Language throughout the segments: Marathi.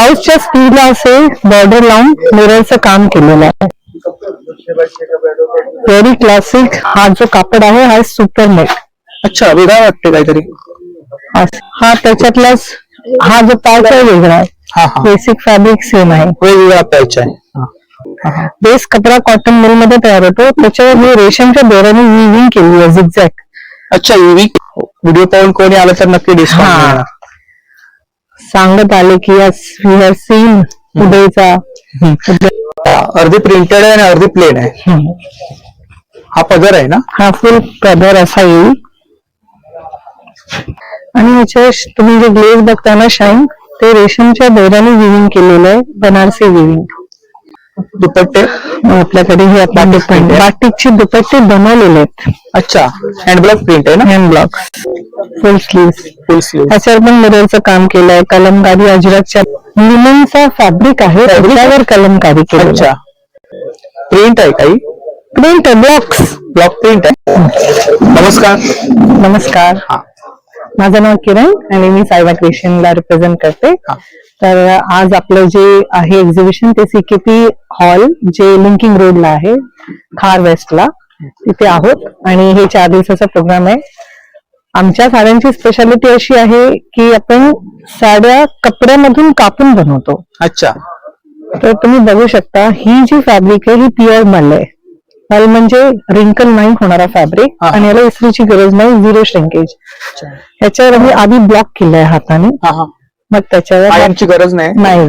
ब्लाऊजच्या स्पीडला असे बॉर्डर लावून मिररचं काम केलेलं आहे. व्हेरी क्लासिक हा जो कापड आहे हा सुपर नेट अच्छा वेगळा वाटते काहीतरी. हा त्याच्यातलाच हा जो पॅच आहे वेगळा आहे. बेसिक फॅब्रिक सेम आहे. वेगवेगळा पॅच आहे. बेस कपडा कॉटन मिलमध्ये तयार होतो. त्याच्यावर मी रेशमच्या दोऱ्याने विविंग केली आहे झिगझॅक अच्छा युवी व्हिडिओ पाहून कोणी आलं तर नक्की. डिस्काउंट सांगत आले की वी हॅव सीन उदयचा. अर्धी प्रिंटेड आहे आणि अर्धी प्लेन आहे. हा पदर आहे ना? हा फुल कलर असा येईल. आणि याच्यावर श- तुम्ही जे ग्लेज बघता ना शाईन ते रेशमच्या दोऱ्याने विविंग केलेलं आहे बनारसी विविंग दुपट्टे. आपल्याकडे हे आता दुपट्टे. बाटिकचे दुपट्टे बनवलेले आहेत. अच्छा. हँडब्लॉक प्रिंट आहे ना? Hand block full sleeve full sleeve त्याच्यावर पण मिररचं काम केलंय. कलमकारी अजरकच्या लिननचा फॅब्रिक आहे. त्याच्यावर कलमकारी केली अच्छा. प्रिंट आहे काही? प्रिंट ब्लॉक्स ब्लॉक प्रिंट आहे? नमस्कार. नमस्कार. माझं नाव किरण आणि मी सायबा क्रिएशनला रिप्रेझेंट करते. हा. तर आज आपलं जे आहे एक्झिबिशन ते सीकेपी हॉल जे लिंकिंग रोडला आहे खार वेस्टला तिथे आहोत. आणि हे चार दिवसाचा प्रोग्राम आहे. आमच्या साड्यांची स्पेशालिटी अशी आहे की आपण साड्या कपड्यामधून कापून बनवतो. अच्छा. तर तुम्ही बघू शकता ही जी फॅब्रिक आहे ही प्युअर मल आहे. मल म्हणजे रिंकल नाही होणारा फॅब्रिक. आणि याला इस्त्रीची गरज नाही झिरो श्रिंकेज ह्याच्यावर आम्ही आधी ब्लॉक केलंय हाताने. मग त्याच्यावर आयनची गरज नाही. नाही.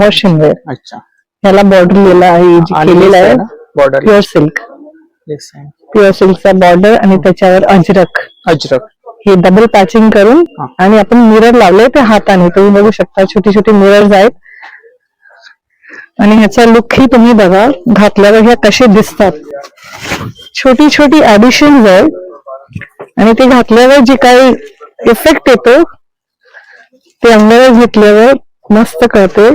गरज वेअर. अच्छा. ह्याला बॉर्डर लिहिला आहे जे केलेलं आहे बॉर्डर. Pure silk. प्युअर सिल्कचा बॉर्डर आणि त्याच्यावर अजरक. अजरक. हे डबल पॅचिंग करून हा. आणि आपण मिरर लावले ते हाताने. तुम्ही बघू शकता छोटी छोटी मिरर्स आहेत. आणि ह्याचा लुक ही तुम्ही बघा घातल्यावर ह्या कसे दिसतात. छोटी छोटी ऍडिशन आहेत. आणि ते घातल्यावर जे काही इफेक्ट येतो ते अंगावर घेतल्यावर मस्त कळते.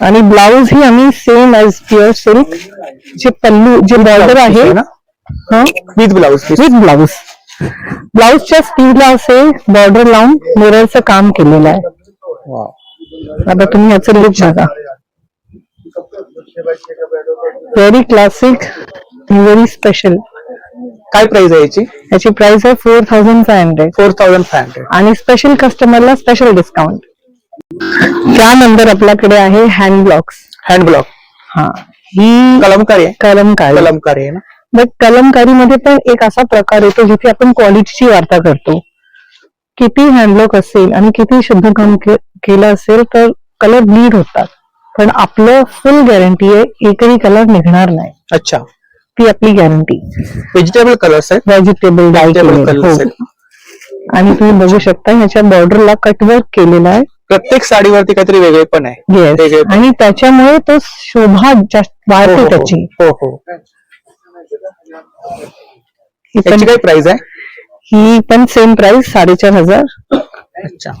आणि ब्लाऊज ही आम्ही सेम एज प्युअर सिल्क जे पल्लू जे बॉर्डर आहे. ना? हा? विथ ब्लाउज विथ ब्लाऊज ब्लाऊजच्या स्पीडला असे बॉर्डर लावून मिररचं काम केलेलं आहे. आता तुम्ही याचं लुक बघा. व्हेरी क्लासिक व्हेरी स्पेशल काय प्राइस आहे याची? याची प्राइस आहे four thousand five hundred four thousand five hundred आणि स्पेशल कस्टमरला स्पेशल डिस्काउंट त्यानंतर आपल्याकडे आहे हँड ब्लॉक्स हँड ब्लॉक हा. ही कलमकारी आहे. कलमकारी. कलमकारी आहे ना? बट कलमकारीमध्ये पण एक असा प्रकार येतो जिथे आपण क्वालिटीची वार्ता करतो. किती हँडलॉक असेल आणि किती शुद्ध काम केलं असेल तर कलर ब्लीड होतात. पण आपलं फुल गॅरंटी आहे एकही कलर निघणार नाही. अच्छा. ती आपली गॅरंटी व्हेजिटेबल कलर्स आहेत? व्हेजिटेबल डाय कलर्स आहेत हो. आणि तुम्ही बघू शकता ह्याच्या बॉर्डरला कटवर्क केलेला आहे. प्रत्येक साडीवरती काहीतरी वेगळे पण आहे. आणि त्याच्यामुळे तो शोभा जास्त हो, वाढते हो, त्याची. हो हो. ही पण- याची काय प्राइस आहे? ही पण सेम प्राइस साडेचार हजार. अच्छा.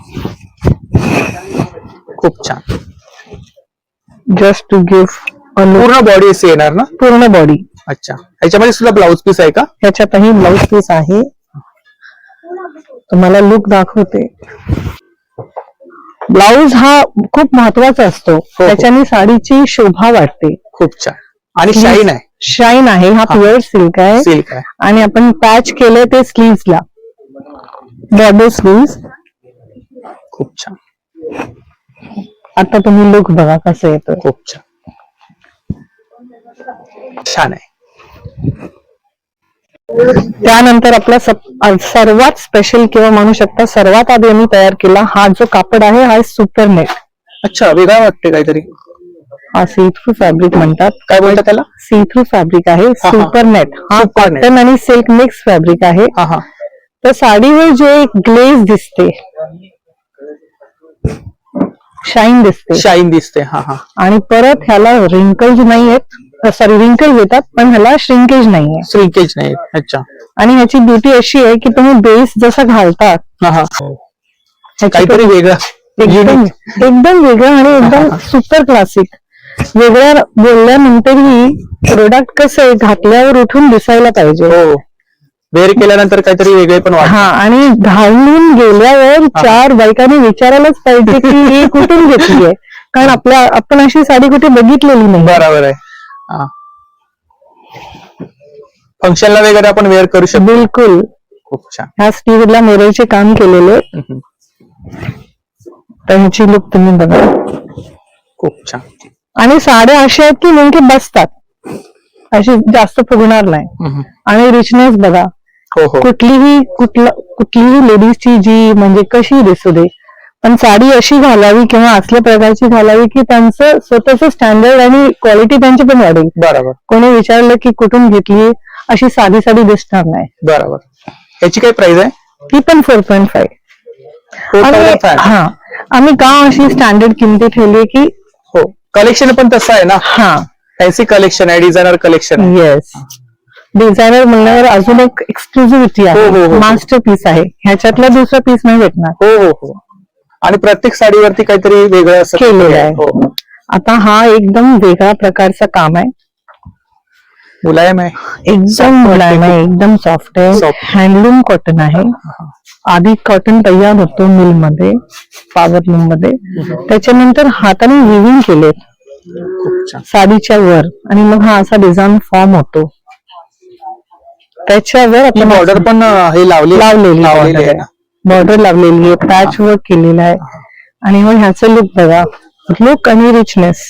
खूप छान. जस्ट टू गिव्ह पूर्ण बॉडी असे येणार ना? पूर्ण बॉडी अच्छा. याच्यामध्ये सुद्धा ब्लाउज पीस आहे का? ह्याच्यातही ब्लाउज पीस आहे. तुम्हाला लुक दाखवते. ब्लाउज हा खूप महत्त्वाचा असतो. त्याच्याने साडीची शोभा वाटते खूप छान. आणि शाईन आहे. शाईन आहे. हा प्युअर सिल्क आहे. सिल्क आहे. आणि आपण पॅच केलं ते स्लीव्सला बॉर्डर स्लीव्स खूप छान. आता तुम्ही लुक बघा कसं येतं खूप छान. छान आहे. त्यानंतर आपला सर्वात स्पेशल किंवा म्हणू शकता सर्वात आधी आम्ही तयार केला हा जो कापड आहे हा सुपर नेट अच्छा वेगळा वाटते काहीतरी. हा सी थ्रू फॅब्रिक म्हणतात. काय बोलतात त्याला? सी थ्रू फॅब्रिक आहे. सुपर नेट हा. कॉटन आणि सिल्क मिक्स फॅब्रिक आहे. तर साडीवर जो एक ग्लेज दिसते शाईन दिसते. शाईन दिसते हा हा. आणि परत ह्याला रिंकल्स नाही आहेत. सॉरी रिंकल्स येतात पण ह्याला श्रिंकेज नाहीये. श्रिंकेज नाही. अच्छा. आणि ह्याची ब्युटी अशी आहे की तुम्ही बेस जसा घालतात हा हा. ह्याची काहीतरी वेगळं. एकदम एकदम वेगळं आणि एकदम सुपर क्लासिक वेगळ्या बोलल्यानंतरही प्रोडक्ट कसं आहे घातल्यावर उठून दिसायला पाहिजे. हो. वेअर केल्यानंतर काहीतरी वेगळे पण वाटत. हा आणि घालून गेल्यावर चार बायकांनी विचारायलाच पाहिजे की ही कुठून घेतलीये? कारण आपल्या आपण अशी साडी कुठे बघितलेली नाही. बरोबर आहे. फंक्शनला वगैरे आपण वेअर करू शकतो. बिलकुल. खूप छान. ह्या स्टीवरला मिररचे काम केलेले. ह्याची लुक तुम्ही बघा. खूप छान. आणि साड्या अशा आहेत की नेमके बसतात. अशी जास्त फुगणार नाही. आणि रिचनेस बघा. हो हो. कुठलीही कुठला कुठलीही लेडीजची जी म्हणजे कशी दिसू दे पण साडी अशी घालावी किंवा असल्या प्रकारची घालावी की त्यांचं स्वतःच स्टँडर्ड आणि क्वालिटी त्यांची पण वाढेल. बरोबर. कोणी विचारलं की कुठून घेतली अशी साधी साधी दिसणार नाही बरोबर. याची काय प्राइस आहे? ती पण फोर पॉईंट. फाईव्ह हा. आम्ही का अशी स्टँडर्ड किमती ठेवली की हो. कलेक्शन पण तसं आहे ना? हा. फॅन्सी कलेक्शन आहे डिझायनर कलेक्शन आहे. येस डिझायनर म्हणल्यावर अजून एक एक्सक्लुझिव्हिटी हो, हो, आहे हो. मास्टर पीस आहे. ह्याच्यातला दुसरा पीस नाही भेटणार. हो हो हो. आणि प्रत्येक साडीवरती काहीतरी वेगळं असं केलेलं आहे. हो. आता हा एकदम वेगळा प्रकारचा काम आहे. मुलायम आहे. एकदम मुलायम आहे एकदम सॉफ्ट आहे. हँडलूम कॉटन आहे. आधी कॉटन तयार होतो मिलमध्ये पॉवर लूममध्ये त्याच्यानंतर हाताने विविंग केले. साडीच्या वर. आणि मग हा असा डिझाईन फॉर्म होतो. त्याच्यावर आपण बॉर्डर पण हे लावली लावलेली बॉर्डर लावलेली आहे पॅच वर्क केलेला आहे. आणि मग ह्याचं लुक बघा. लुक आणि रिचनेस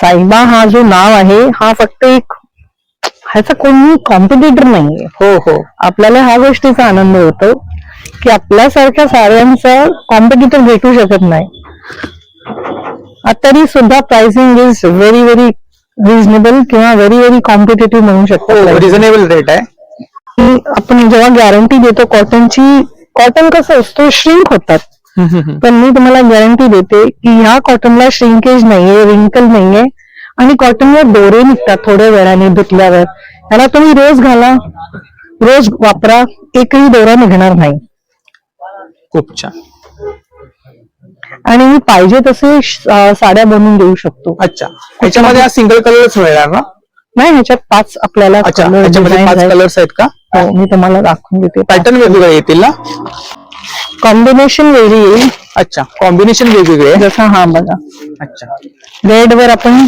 साईबा हा जो नाव आहे हा फक्त एक ह्याचा कोणी कॉम्पिटिटर नाहीये. हो हो. आपल्याला ह्या गोष्टीचा आनंद होतो की आपल्यासारख्या साड्यांचा कॉम्पिटिटर भेटू शकत नाही. तरी सुद्धा pricing is very very reasonable किंवा व्हेरी व्हेरी कॉम्पिटेटिव्ह म्हणू शकतो. रिझनेबल रेट आहे. आपण जेव्हा गॅरंटी देतो कॉटनची कॉटन कसं असतो श्रिंक होतात. पण मी तुम्हाला गॅरंटी देते की ह्या कॉटनला श्रिंकेज नाहीये रिंकल नाहीये. आणि कॉटनवर दोरे निघतात थोड्या वेळाने धुतल्यावर. त्याला तुम्ही रोज घाला रोज वापरा एकही दोरा निघणार नाही. खूप छान. आणि मी पाहिजे तसे साड्या बनवून देऊ शकतो. अच्छा. याच्यामध्ये हा सिंगल कलरच मिळणार ना? नाही ह्याच्यात पाच आपल्याला पाच. कलर्स आहेत का? हो, मी तुम्हाला दाखवून देते. पॅटर्न वेगवेगळे येतील ना? कॉम्बिनेशन वेगळी येईल. अच्छा कॉम्बिनेशन वेगवेगळे. जसा हा बघा. अच्छा. रेड वर आपण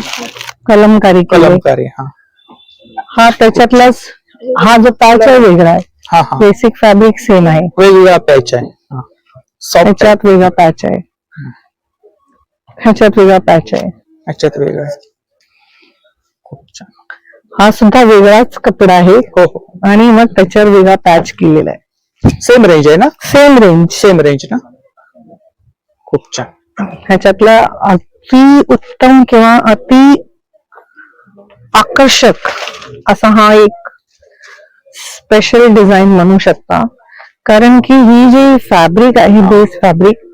कलमकारी केली. कलमकारी हा. हा त्याच्यातलाच हा जो पॅच आहे वेगळा आहे. हा हा. बेसिक फॅब्रिक सेम आहे. वेगवेगळा पॅच आहे. सॉफ्ट ह्याच्यात वेगळा पॅच आहे. ह्याच्यात वेगळा पॅच आहे. याच्यात वेगळं आहे. खूप छान. हा सुद्धा वेगळाच कपडा आहे. हो हो. आणि मग त्याच्यावर वेगळा पॅच केलेला आहे. सेम रेंज आहे ना? सेम रेंज सेम रेंज ना? खूप छान. ह्याच्यातला अति उत्तम किंवा अति आकर्षक असा हा एक स्पेशल डिझाईन म्हणू शकता. कारण की ही जी फॅब्रिक आहे बेस फॅब्रिक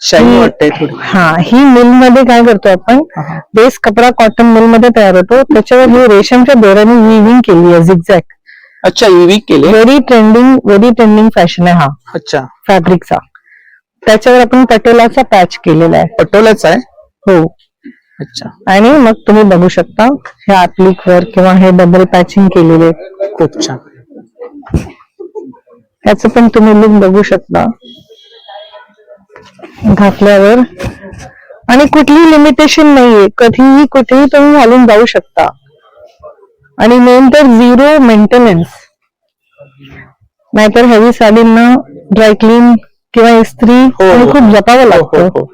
शाईनी ही- वाटते थोडी. हा ही मिलमध्ये काय करतो आपण. बेस कपडा कॉटन मिलमध्ये तयार होतो. त्याच्यावर ही रेशमच्या दोऱ्याने विविंग केली आहे झिगझॅक अच्छा युवी केले very trending very trending fashion आहे हा. अच्छा. फॅब्रिकचा त्याच्यावर आपण पटोलाचा पॅच केलेला आहे. पटोलाच आहे? हो. अच्छा. आणि मग तुम्ही बघू शकता हे आतलिक वर किंवा हे डबल पॅचिंग केलेले. खूप छान. त्याचं पण तुम्ही लुक बघू शकता. घातल्यावर. आणि कुठलीही लिमिटेशन नाहीये. कधीही कुठेही तुम्ही घालून जाऊ शकता. आणि मेन तर झिरो मेंटेनन्स नाहीतर हेवी साडींना ड्रायक्लीन किंवा इस्त्री हो, हो. खूप जपावं हो लागतं. हो.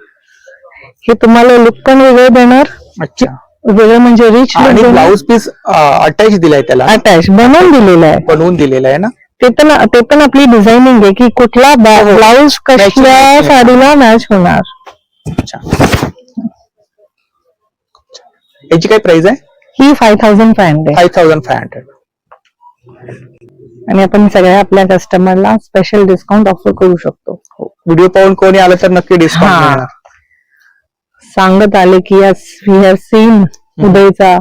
हे तुम्हाला लुक पण वेगळं देणार. अच्छा. वेगळं म्हणजे रिच आणि ब्लाऊज पीस अटॅच दिलाय त्याला. अटॅच बनवून दिलेलं आहे. बनवून दिलेला आहे ना? ते पण ते पण आपली डिझायनिंग आहे की कुठला ब्लाऊज कसल्या Matching. साडीला मॅच होणार. याची काय प्राइस आहे? ही five thousand five hundred five thousand five hundred आणि आपण सगळ्या आपल्या कस्टमरला स्पेशल डिस्काउंट ऑफर करू शकतो. व्हिडिओ पाहून कोणी आलं तर नक्की डिस्काउंट हा. सांगत आले की यस वी हॅव सीन उदयचा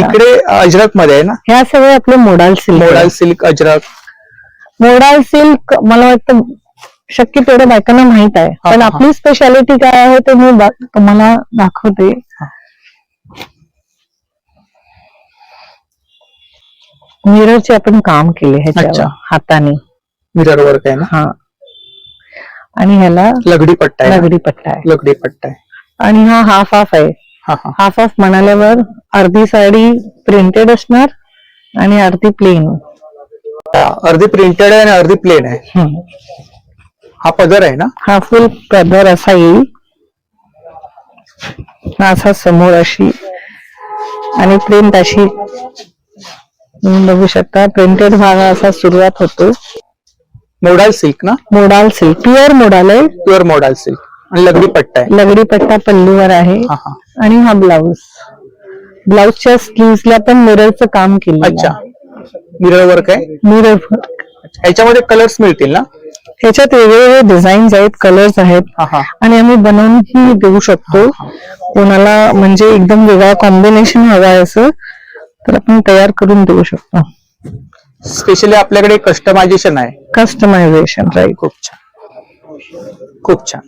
इकडे अजरकमध्ये आहे ना? ह्या सगळे आपले modal silk modal silk Ajrak. Modal silk मला वाटतं शक्य तेवढ्या बायकांना माहीत आहे. पण. आपली स्पेशालिटी काय आहे ते मी तुम्हाला दाखवते. मिररचे आपण काम केले. हाताने. मिरर वर्क आहे ना? हा. आणि ह्याला लगडी पट्टा? लगडी पट्टा आहे. लगडी पट्टा आहे. आणि हा हाफ हाफ आहे. हाफ हाफ म्हणाल्यावर अर्धी साडी प्रिंटेड असणार आणि अर्धी प्लेन अर्धी प्रिंटेड आहे आणि अर्धी प्लेन आहे. हा पदर आहे ना? हा फुल पदर असा येईल. हा असा समोर अशी आणि प्रिंट अशी. तुम्ही बघू शकता प्रिंटेड भाग असा सुरुवात होतो. मोडाल सिल्क ना? मोडाल सिल्क प्युअर मोडाल आहे. प्युअर मोडाल सिल्क आणि लगडी पट्टा आहे. लगडी पट्टा पल्लूवर आहे. हा हा. आणि हा ब्लाऊज. ब्लाऊजच्या स्लीव्हला पण मिररचं काम केलं अच्छा. मिरर वर्क आहे? मिरर अच्छा. ह्याच्यामध्ये कलर्स मिळतील ना? ह्याच्यात वेगवेगळे डिझाईन्स आहेत कलर्स आहेत. हा हा. आणि आम्ही बनवूनही देऊ शकतो. कोणाला म्हणजे एकदम वेगळा कॉम्बिनेशन हवा आहे असं तर आपण तयार करून देऊ शकतो. स्पेशली आपल्याकडे कस्टमायझेशन आहे. कस्टमायझेशन राईट खूप छान. खूप छान.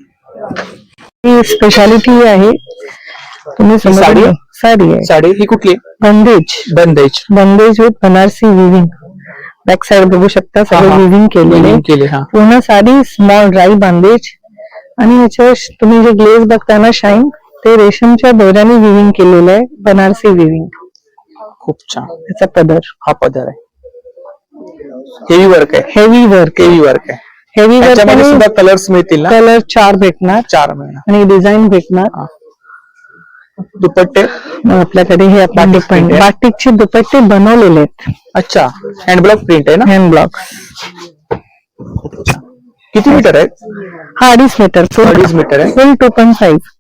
ही स्पेशालिटी आहे. तुम्ही समजून साडी? घ्या. साडी आहे. साडी ही कुठली? Bandhej. Bandhej. Bandhej with Banarasi weaving back side बघू शकता सगळं हा, हा. विविंग केलेले. Weaving केले हा. पूर्ण साडी स्मॉल ड्राय बांदेज आणि याच्यावर श- तुम्ही जे ग्लेज बघता ना शाईन ते रेशमच्या दोऱ्याने विविंग केलेलं आहे बनारसी विविंग खूप छान. त्याचा पदर. हा पदर आहे. हेवी वर्क आहे. हेवी वर्क हेवी वर्क आहे. हेवी त्याच्यामध्ये सुद्धा कलर्स मिळतील ना? कलर चार भेटणार. चार महिना आणि डिझाईन भेटणार. दुपट्टे? मग आपल्याकडे हे बाटिक print आहे. बाटिकचे दुपट्टे बनवलेले आहेत. अच्छा. हँडब्लॉक प्रिंट आहे ना? हँड ब्लॉक किती मीटर आहे? हा अडीच मीटर अडीच मीटर आहे. फुल टू पॉईंट फाईव्ह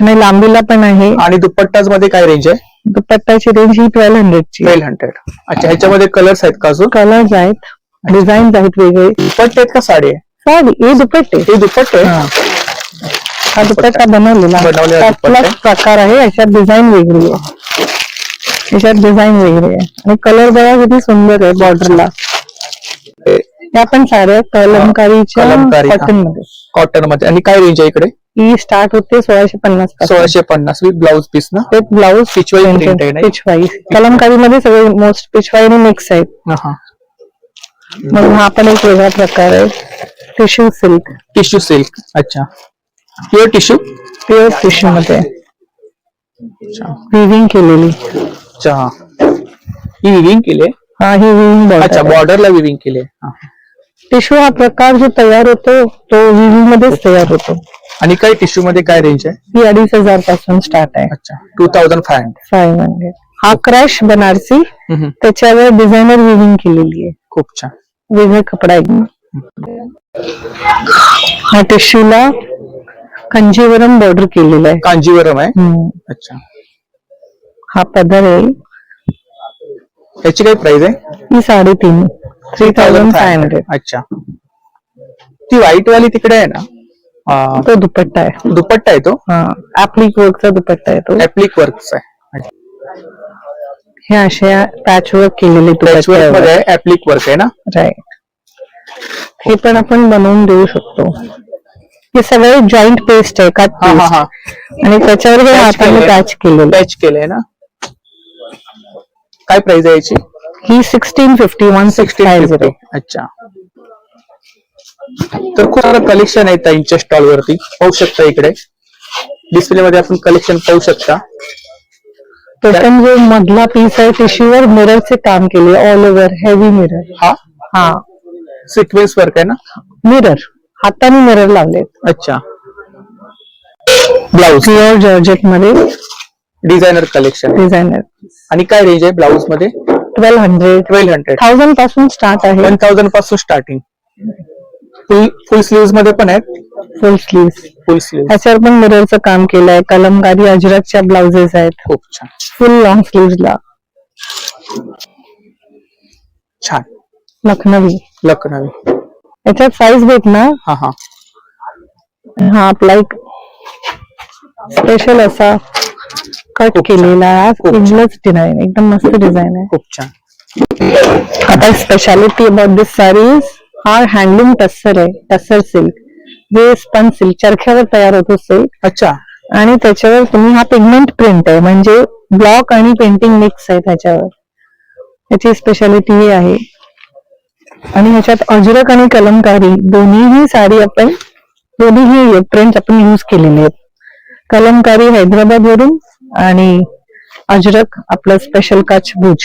आणि लांबीला पण आहे. आणि दुपट्टाच मध्ये काय रेंज आहे? दुपट्टाची रेंज ही ट्वेल्व हंड्रेडची ट्वेल्व हंड्रेड अच्छा ह्याच्यामध्ये कलर्स आहेत का अजून? कलर्स आहेत. डिझाईन आहेत वेगळे. दुपट्टे आहेत का साडी? आहे साडी हे दुपट्टे. हे दुपट्टे? आहे? हा. दुपट्टा बनवलेला. बनवलेला त्यातलाच दुपट्टा? प्रकार आहे याच्यात डिझाईन वेगळी आहे. याच्यात डिझाईन वेगळी आहे. आणि कलर बघा किती सुंदर आहे बॉर्डरला हे या पण साड्या कलमकारीच्या कलमकारी, हा. कॉटनमध्ये कॉटनमध्ये आणि काय रेंज आहे इकडे? ही स्टार्ट होते सोळाशे पन्नासपासून. सोळाशे पन्नास विथ ब्लाउज पीस ना? ते ब्लाऊज पिचवाई आहे. पिचवाई कलमकारी मध्ये सगळे मोस्ट पिचवाई आणि मिक्स आहेत. हा, हा. मग हा पण एक वेगळा प्रकार आहे. टिश्यू सिल्क टिश्यू सिल्क अच्छा. प्युअर टिश्यू प्युअर टिश्यू मध्ये. विविंग केलेली. अच्छा हा. ही विविंग केली आहे? हा ही विविंग अच्छा बॉर्डर बॉर्डरला विविंग केली आहे. हा. टिश्यू हा प्रकार जो तयार होतो तो विविंग मध्येच तयार होतो. आणि काय टिश्यू मध्ये काय रेंज आहे? ही अडीच हजारपासून स्टार्ट आहे. अच्छा two thousand five hundred five hundred हा क्रश बनारसी. त्याच्यावर डिझायनर विविंग केलेली आहे. खूप छान. वेगळा कपडा एकदम हा टिश्यूला कंजीवरम बॉर्डर केलेला आहे. कांजीवरम आहे? हम्म. अच्छा. हा पदर आहे. याची काय प्राइस आहे? ही साडेतीन. थ्री थाउजंड फाय हंड्रेड अच्छा. ती व्हाईट वाली तिकडे आहे ना? तो दुपट्टा आहे. दुपट्टा आहे तो? हा. ऍप्लिक वर्कचा दुपट्टा आहे तो. ऍप्लिक वर्कच आहे. हे अशा पॅच वर्क केलेले मध्ये ऍप्लिक वर्क आहे ना? राईट हे पण आपण बनवून देऊ शकतो. हे सगळे जॉईंट पेस्ट आहे कट हा हा हा. आणि त्याच्यावर हे Patch हाताने केलंय. पॅच केलेलं. पॅच केलंय ना? काय प्राइस आहे याची? ही sixteen fifty one sixty five zero अच्छा. तर खूप सारं कलेक्शन आहे ताईंच्या स्टॉल वरती. पाहू शकता इकडे. डिस्प्ले मध्ये आपण कलेक्शन पाहू शकता. पण जो मधला पीस आहे टिश्यूवर मिररचे काम केले ऑल ओव्हर हेवी मिरर हा? हा. सिक्वेन्स वर्क आहे ना? मिरर हाताने मिरर लावलेत. अच्छा. ब्लाउज प्युअर जॉर्जेटमध्ये. डिझायनर कलेक्शन डिझायनर आणि काय रेंज आहे ब्लाउजमध्ये? ट्वेल्व हंड्रेड ट्वेल्व हंड्रेड थाउजंडपासून स्टार्ट आहे. वन थाउजंडपासून स्टार्टिंग फुल फुल स्लीव्हमध्ये पण आहेत? फुल स्लीव्ह फुल स्लीव्ह ह्याच्यावर पण मिररचं काम केलंय. कलमकारी अजरकच्या ब्लाउजेस आहेत. खूप छान. फुल लॉंग स्लीव्हला छान. लखनवी. लखनवी. याच्यात साईज भेटणार हा हा. हा आपला एक स्पेशल असा कट. केलेला. इंग्लच डिझाईन एकदम मस्त डिझाईन आहे. खूप छान. आता स्पेशालिटी अबाउट दिस साडीज हा हँडलूम टस्सर आहे टस्सर सिल्क. जे स्पन सिल्क चरख्यावर तयार होतो सिल्क अच्छा. आणि त्याच्यावर तुम्ही हा पिगमेंट प्रिंट आहे म्हणजे ब्लॉक आणि पेंटिंग मिक्स आहे त्याच्यावर. याची स्पेशालिटी ही आहे. आणि ह्याच्यात अजरक आणि कलमकारी दोन्हीही साडी आपण दोन्हीही प्रिंट आपण युज केलेले आहेत. कलमकारी हैदराबाद वरून आणि अजरक आपलं स्पेशल कच भुज.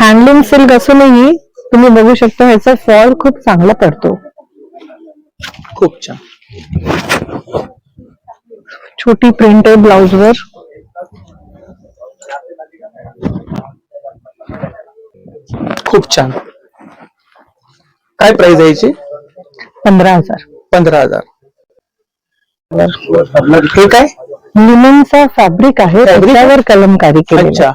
हँडलूम सिल्क असूनही तुम्ही बघू शकता ह्याचा फॉल खूप चांगला पडतो. खूप छान. छोटी प्रिंट आहे ब्लाउज वर. खूप छान. काय प्राइस आहे याची? पंधरा हजार. पंधरा हजार. हे काय? लिननचा फॅब्रिक आहे. त्याच्यावर कलमकारी केली अच्छा.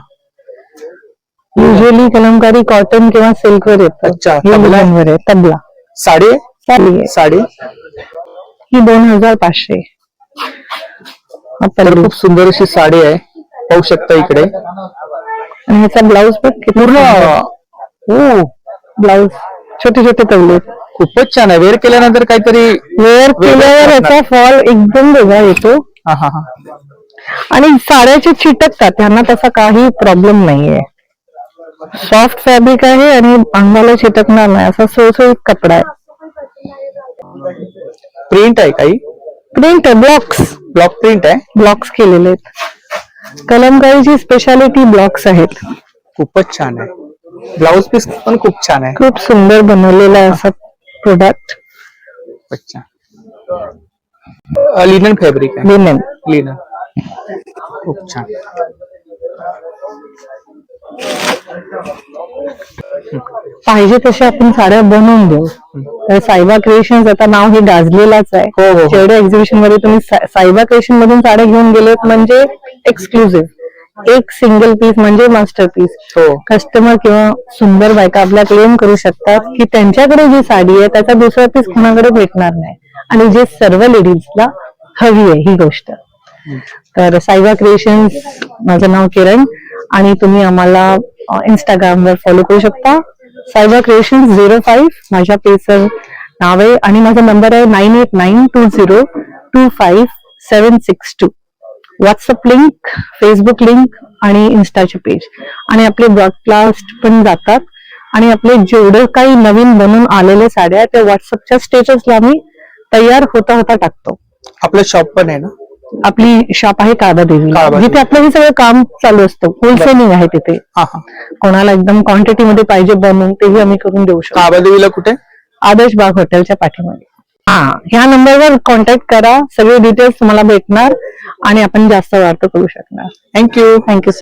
युजली कलमकारी कॉटन किंवा सिल्क वर येतं. अच्छा, हे तबला? linen वर आहे तबला. साडी? आहे. साडी? ही दोन हजार पाचशे. हा तर पल्लू. खूप सुंदर अशी साडी आहे. पाहू शकता इकडे. आणि ह्याचा ब्लाऊज पण किती पूर्ण? हो ब्लाऊज छोटे छोटे तवले खूपच छान आहे. वेअर केल्यानंतर काहीतरी वेअर केल्यावर. याचा फॉल एकदम वेगळा येतो. हा हा हा. आणि साड्याचे चिटकतात. त्यांना तसा काही प्रॉब्लेम नाहीये. सॉफ्ट फॅब्रिक आहे आणि अंगाला चिटकणार नाही. असा सोसोईत कपडा आहे. प्रिंट आहे काही? Print blocks. ब्लॉक प्रिंट आहे? ब्लॉक्स केलेले आहेत. कलमकारीची स्पेशालिटी ब्लॉक्स आहेत. खूपच छान आहे. ब्लाउज पीस पण खूप छान आहे. खूप सुंदर बनवलेला आहे असा प्रोडक्ट छान. लिनन फॅब्रिक आहे. लिनेन लिनन खूप छान. पाहिजे तसे आपण साड्या बनवून देऊ. तर सायबा क्रिएशन आता नाव हे गाजलेलंच आहे. हो, हो, हो. जेवढ्या एक्झिबिशनमध्ये तुम्ही सायबा क्रिएशन मधून साड्या घेऊन गेलेत म्हणजे एक्सक्लुझिव्ह एक सिंगल पीस म्हणजे मास्टर पीस हो. कस्टमर किंवा सुंदर बायका आपल्या क्लेम करू शकतात की त्यांच्याकडे जी साडी आहे त्याचा दुसरा पीस कोणाकडे भेटणार नाही. आणि जे सर्व लेडीजला हवी आहे ही गोष्ट. तर सायबा क्रिएशन माझं नाव किरण. आणि तुम्ही आम्हाला इंस्टाग्रामवर फॉलो करू शकता. सायबा क्रिएशन झिरो फाईव्ह माझ्या पेजचं नाव आहे आणि माझा नंबर आहे nine eight nine two zero two five seven six two WhatsApp link Facebook link आणि इन्स्टाचे पेज आणि आपले ब्रॉडकास्ट पण जातात. आणि आपले जेवढं काही नवीन बनून आलेले साड्या त्या व्हॉट्सअपच्या स्टेटसला आम्ही तयार होता होता टाकतो. आपलं शॉप पण आहे ना? आपली शॉप आहे काळबा देवी. जिथे आपलं हे सगळं काम चालू असतं. होलसेलिंग आहे तिथे. हा हा. कोणाला एकदम क्वांटिटी मध्ये पाहिजे बनवून तेही आम्ही करून देऊ शकतो. काबादेवीला कुठे? आदर्श बाग हॉटेलच्या पाठीमागे. हा ह्या नंबरवर कॉन्टॅक्ट करा. सगळे डिटेल्स तुम्हाला भेटणार आणि आपण जास्त वार्ता करू शकणार. Thank you thank you